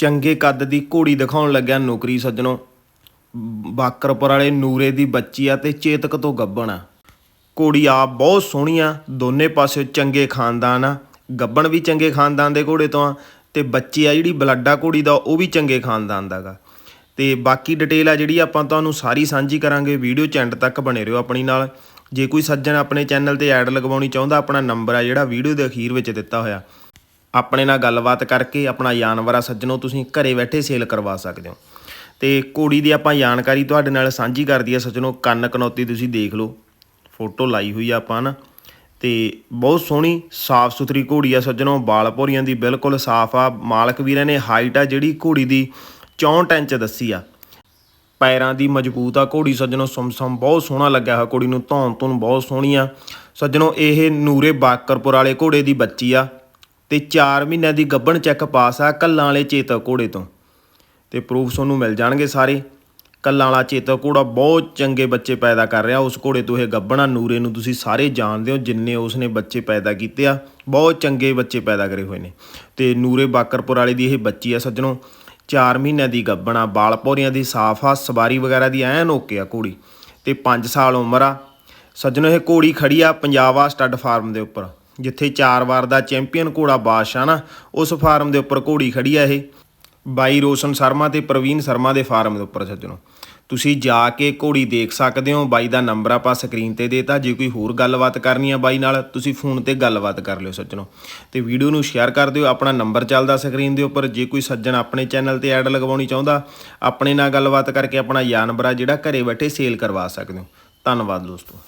ਚੰਗੇ ਕੱਦ ਦੀ ਘੋੜੀ ਦਿਖਾਉਣ ਲੱਗਿਆ ਨੌਕਰੀ ਸੱਜਣੋ। ਬਾਕਰਪੁਰ ਵਾਲੇ ਨੂਰੇ ਦੀ ਬੱਚੀ ਆ ਤੇ ਚੇਤਕ ਤੋਂ ਗੱਬਣ ਆ। ਘੋੜੀ ਆ ਬਹੁਤ ਸੋਹਣੀ ਆ, ਦੋਨੇ ਪਾਸੇ ਚੰਗੇ ਖਾਨਦਾਨ ਆ। ਗੱਬਣ ਵੀ ਚੰਗੇ ਖਾਨਦਾਨ ਦੇ ਘੋੜੇ ਤੋਂ ਆ ਤੇ ਬੱਚੀ ਆ ਜਿਹੜੀ ਬਲੱਡਾ ਘੋੜੀ ਦਾ, ਉਹ ਵੀ ਚੰਗੇ ਖਾਨਦਾਨ ਦਾਗਾ ਤੇ ਬਾਕੀ ਡਿਟੇਲ ਆ ਜਿਹੜੀ ਆਪਾਂ ਤੁਹਾਨੂੰ ਸਾਰੀ ਸਾਂਝੀ ਕਰਾਂਗੇ, ਵੀਡੀਓ ਚੈਂਡ ਤੱਕ ਬਣੇ ਰਹੋ ਆਪਣੀ ਨਾਲ। ਜੇ ਕੋਈ ਸੱਜਣ ਆਪਣੇ ਚੈਨਲ ਤੇ ਐਡ ਲਗਵਾਉਣੀ ਚਾਹੁੰਦਾ, ਆਪਣਾ ਨੰਬਰ ਆ ਜਿਹੜਾ ਵੀਡੀਓ ਦੇ ਅਖੀਰ ਵਿੱਚ ਦਿੱਤਾ ਹੋਇਆ। ਆਪਣੇ ਨਾਲ ਗੱਲਬਾਤ ਕਰਕੇ ਆਪਣਾ ਜਾਨਵਰ ਆ, ਸੱਜਣੋ, ਤੁਸੀਂ ਘਰੇ ਬੈਠੇ ਸੇਲ ਕਰਵਾ ਸਕਦੇ ਹੋ। ਤੇ ਘੋੜੀ ਦੀ ਆਪਾਂ ਜਾਣਕਾਰੀ ਤੁਹਾਡੇ ਨਾਲ ਸਾਂਝੀ ਕਰਦੀ ਆ, ਸੱਜਣੋ, ਕੰਨ ਕਨੌਤੀ ਤੁਸੀਂ ਦੇਖ ਲਓ। ਫੋਟੋ ਲਾਈ ਹੋਈ ਆ ਆਪਾਂ ਨਾ, ਤੇ ਬਹੁਤ ਸੋਹਣੀ ਸਾਫ਼ ਸੁਥਰੀ ਘੋੜੀ ਆ, ਸੱਜਣੋ ਬਾਲ ਭੋਰੀਆਂ ਦੀ, ਬਿਲਕੁਲ ਸਾਫ਼ ਆ। ਮਾਲਕ ਵੀਰਾਂ ਨੇ ਹਾਈਟ ਆ ਜਿਹੜੀ ਘੋੜੀ ਦੀ 64 ਇੰਚ ਦੱਸੀ ਆ। ਪੈਰਾਂ ਦੀ ਮਜ਼ਬੂਤ ਆ ਘੋੜੀ, ਸੱਜਣੋ, ਸਮਸਮ, ਬਹੁਤ ਸੋਹਣਾ ਲੱਗਿਆ ਹੋਇਆ ਘੋੜੀ ਨੂੰ ਧੌਣ ਧੁਨ ਬਹੁਤ ਸੋਹਣੀ ਆ। ਸੱਜਣੋ, ਇਹ ਨੂਰੇ ਬਾਕਰਪੁਰ ਵਾਲੇ ਘੋੜੇ ਦੀ ਬੱਚੀ ਆ। ਤੇ 4 ਮਹੀਨਿਆਂ ਦੀ ਗੱਬਣ ਚੈੱਕ ਪਾਸ ਆ ਕੱਲਾਂ ਵਾਲੇ ਚੇਤਕ ਘੋੜੇ ਤੋਂ। ਤੇ ਪ੍ਰੂਫ ਤੁਹਾਨੂੰ ਮਿਲ ਜਾਣਗੇ ਸਾਰੇ। ਕੱਲਾਂ ਵਾਲਾ ਚੇਤਕ ਘੋੜਾ ਬਹੁਤ ਚੰਗੇ ਬੱਚੇ ਪੈਦਾ ਕਰ ਰਿਹਾ। ਉਸ ਘੋੜੇ ਤੋਂ ਇਹ ਗੱਭਣਾ ਨੂਰੇ ਨੂੰ ਤੁਸੀਂ ਸਾਰੇ ਜਾਣਦੇ ਹੋ, ਜਿੰਨੇ ਉਸਨੇ ਬੱਚੇ ਪੈਦਾ ਕੀਤੇ ਆ। ਬਹੁਤ ਚੰਗੇ ਬੱਚੇ ਪੈਦਾ ਕਰੇ ਹੋਏ ਨੇ। ਤੇ ਨੂਰੇ ਬਾਕਰਪੁਰ ਵਾਲੇ ਦੀ ਇਹ ਬੱਚੀ ਆ ਸੱਜਣੋ 4 ਮਹੀਨਿਆਂ ਦੀ ਗੱਭਣਾ, ਬਾਲ ਪੌਰੀਆਂ ਦੀ ਸਾਫ਼ ਆ, ਸਵਾਰੀ ਵਗੈਰਾ ਦੀ ਐਨ ਓਕੇ ਆ ਘੋੜੀ। ਤੇ 5 ਸਾਲ ਉਮਰ ਆ। ਸੱਜਣੋ, ਇਹ ਘੋੜੀ ਖੜੀ ਆ ਪੰਜਾਬਾ ਸਟੱਡ ਫਾਰਮ ਦੇ ਉੱਪਰ। ਜਿੱਥੇ ਚਾਰ ਵਾਰ ਦਾ ਚੈਂਪੀਅਨ ਘੋੜਾ ਬਾਦਸ਼ਾਹ ਨਾ, ਉਸ ਫਾਰਮ ਦੇ ਉੱਪਰ ਘੋੜੀ ਖੜੀ ਆ ਇਹ। ਬਾਈ ਰੋਸ਼ਨ ਸ਼ਰਮਾ ਤੇ ਪ੍ਰਵੀਨ ਸ਼ਰਮਾ ਦੇ ਫਾਰਮ ਦੇ ਉੱਪਰ ਸੱਜਣੋ। ਤੁਸੀਂ ਜਾ ਕੇ ਘੋੜੀ ਦੇਖ ਸਕਦੇ ਹੋ, ਬਾਈ ਦਾ ਨੰਬਰ ਆਪਾਂ ਸਕਰੀਨ ਤੇ ਦੇਤਾ, ਜੇ ਕੋਈ ਹੋਰ ਗੱਲਬਾਤ ਕਰਨੀ ਆ ਬਾਈ ਨਾਲ, ਤੁਸੀਂ ਫੋਨ ਤੇ ਗੱਲਬਾਤ ਕਰ ਲਿਓ ਸੱਜਣੋ। ਤੇ ਵੀਡੀਓ ਨੂੰ ਸ਼ੇਅਰ ਕਰ ਦਿਓ, ਆਪਣਾ ਨੰਬਰ ਚੱਲਦਾ ਸਕਰੀਨ ਦੇ ਉੱਪਰ, ਜੇ ਕੋਈ ਸੱਜਣ ਆਪਣੇ ਚੈਨਲ ਤੇ ਐਡ ਲਗਵਾਉਣੀ ਚਾਹੁੰਦਾ, ਆਪਣੇ ਨਾਲ ਗੱਲਬਾਤ ਕਰਕੇ ਆਪਣਾ ਜਾਨਵਰ ਆ ਜਿਹੜਾ ਘਰੇ ਬੈਠੇ ਸੇਲ ਕਰਵਾ ਸਕਦੇ ਹੋ। ਧੰਨਵਾਦ ਦੋਸਤੋ।